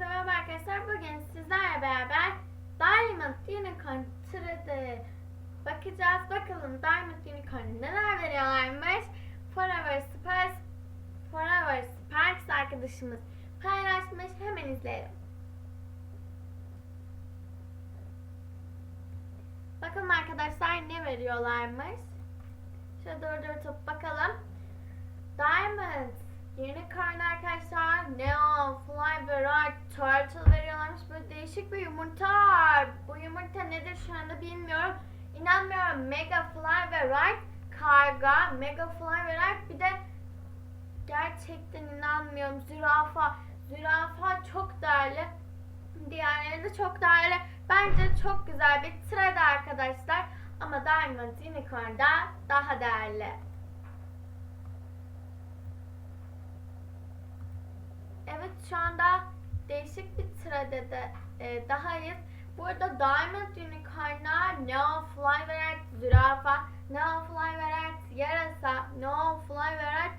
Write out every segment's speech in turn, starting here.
merhaba arkadaşlar. Bugün sizlerle beraber Diamond Unicorn Tırı'da bakacağız. Bakalım Diamond Unicorn neler veriyorlarmış. Forever Sparks, Forever Sparks arkadaşımız paylaşmış. Hemen izleyelim. Bakalım arkadaşlar ne veriyorlarmış. Şöyle durdurup bakalım. Diamond Unicorn arkadaşlar Neon, Fly ve Red Turtle veriyorlarmış. Böyle değişik bir yumurta. Bu yumurta nedir şu anda bilmiyorum. İnanmıyorum. Mega Fly ve Karga. Mega Fly ve bir de gerçekten inanmıyorum. Zürafa. Zürafa çok değerli. Diğerleri de çok değerli. Bence çok güzel bir trade arkadaşlar. Ama Diamond Unicorn'da daha değerli. Evet şu anda değişik bir sırada da e, dahayız. Burada Diamond Unicorn'lar, No Fly veren zürafa, No Fly veren yarasa, No Fly veren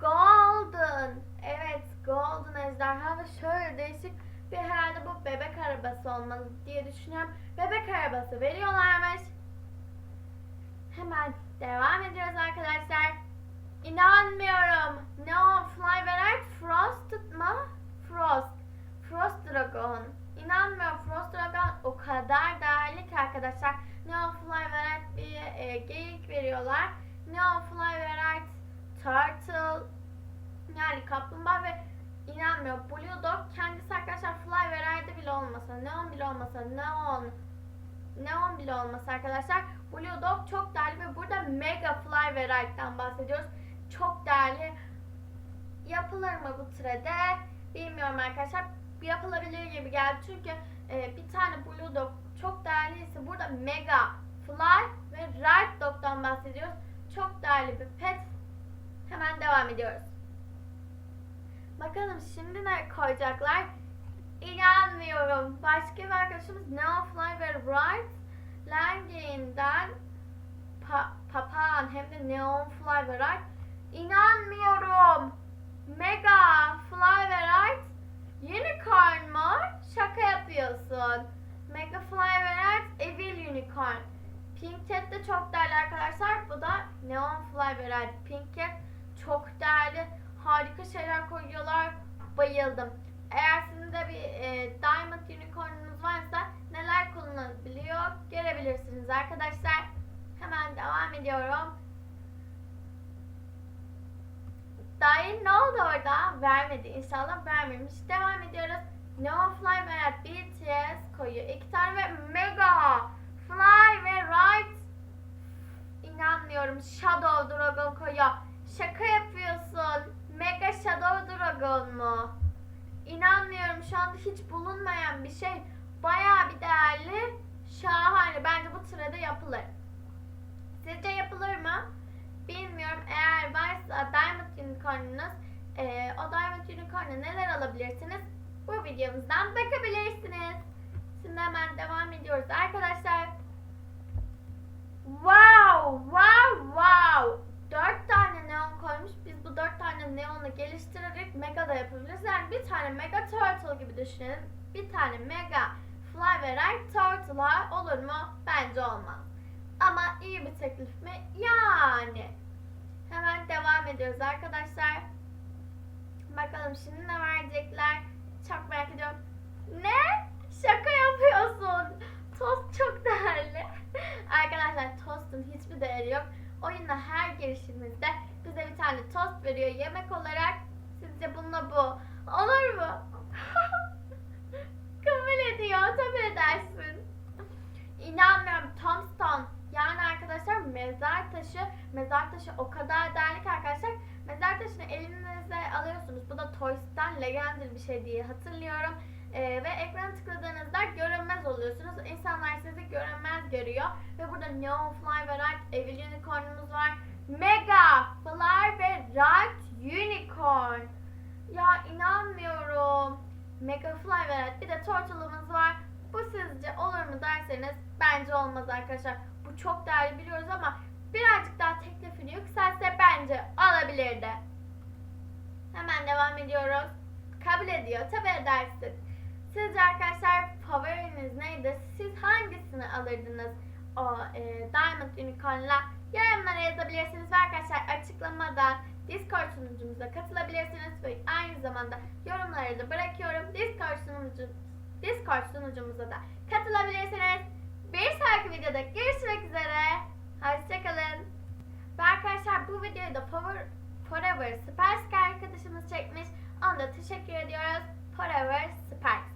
Golden. Evet Golden ejderha ve şöyle değişik bir herhalde bu bebek arabası olmalı diye düşünüyorum. Bebek arabası veriyorlarmış. Hemen devam ediyoruz arkadaşlar. İnanmıyorum. No Fly veren Frosted mı? Frost. Frost Dragon. İnanmıyorum Frost Dragon o kadar değerli ki arkadaşlar. No Fly veren bir e, geyik veriyorlar. No Fly veren Turtle yani kaplumbağa ve inanmıyorum Blue Dog kendisi arkadaşlar Fly vererdi bile olmasa, Neon bile olmasa, Neon Neon bile olmasa arkadaşlar Blue Dog çok değerli ve burada Mega Fly ve Right'tan bahsediyoruz. Çok değerli. Yapılır mı bu türede? Bilmiyorum arkadaşlar. Yapılabilir gibi geldi çünkü e, bir tane Blue Dog çok değerliyse burada Mega Fly ve Right Dog'dan bahsediyoruz. Çok değerli bir pet. Hemen devam ediyoruz. Bakalım şimdi ne koyacaklar? İnanmıyorum. Başka bir arkadaşımız No Fly ve Right Langane'den pa papağan hem de Neon Fly ve Right İnanmıyorum. Mega Fly ve Right Unicorn mu? Şaka yapıyorsun. Mega Fly ve Right Evil Unicorn. Pink Cat de çok değerli arkadaşlar. Bu da Neon Fly ve Right Pink Cat. Çok değerli. Harika şeyler koyuyorlar. Bayıldım. Eğer sizin de bir e, Diamond Unicorn'unuz varsa neler kullanılabiliyor görebilirsiniz arkadaşlar. Hemen devam ediyorum. Dayı ne oldu orada? Vermedi. İnşallah vermemiş. Devam ediyoruz. No Fly ve BTS koyuyor. İki tane ve Mega Fly ve Right İnanmıyorum. Shadow Dragon koyuyor. Şaka yapıyorsun. Mega Shadow Dragon mu? İnanmıyorum. Şu anda hiç bulunmayan bir şey. Bayağı bir değerli. Şahane. Bence bu sırada yapılır. Sizce yapılır mı? Bilmiyorum. Eğer varsa Diamond Unicorn'unuz e, o Diamond Unicorn'a neler alabilirsiniz? Bu videomuzdan bakabilirsiniz. Şimdi hemen devam ediyoruz arkadaşlar. Wow! Wow! Wow! 4 tane neon koymuş. Biz bu 4 tane neonu geliştirerek mega da yapabiliriz. Yani bir tane mega turtle gibi düşünelim. Bir tane mega fly ve red turtle'a olur mu? Bence olmaz. Ama iyi bir teklif mi? Yani. Hemen devam ediyoruz arkadaşlar. Bakalım şimdi ne verecekler? Çok merak ediyorum. Ne? Şaka yapıyorsun. Tost çok değerli. Arkadaşlar tostun hiçbir değeri yok. Oyuna her girişimizde bize bir tane tost veriyor yemek olarak. Sizce bununla bu olur mu? Kabul ediyor. Tabii edersin. İnanmıyorum. Tombstone. Yani arkadaşlar mezar taşı. Mezar taşı o kadar değerli ki arkadaşlar. Mezar taşını elinize alıyorsunuz. Bu da Toys'tan Legendary bir şey diye hatırlıyorum. Ee, ve ekrana tıkladığınızda görünmez oluyorsunuz. İnsanlar sizi görünmez görüyor. Ve burada Neon Fly ve Red Evil Unicorn'umuz var. Mega Fly ve Red Unicorn. Ya inanmıyorum. Mega Fly ve Red bir de Turtle'ımız var. Bu sizce olur mu derseniz bence olmaz arkadaşlar. Bu çok değerli biliyoruz ama birazcık daha teklifini yükselse bence alabilirdi. Hemen devam ediyoruz. Kabul ediyor. Tabii edersin. Sizce arkadaşlar favoriniz neydi? Siz hangisini alırdınız? O e, Diamond Unicorn'la yorumlara yazabilirsiniz ve arkadaşlar açıklamadan Discord sunucumuza katılabilirsiniz ve aynı zamanda yorumları da bırakıyorum. Discord sunucu Discord sunucumuza da katılabilirsiniz. Bir sonraki videoda görüşmek üzere. Hoşçakalın. Ve arkadaşlar bu videoyu da Power, Forever Sparks arkadaşımız çekmiş. Ona da teşekkür ediyoruz. Forever Sparks.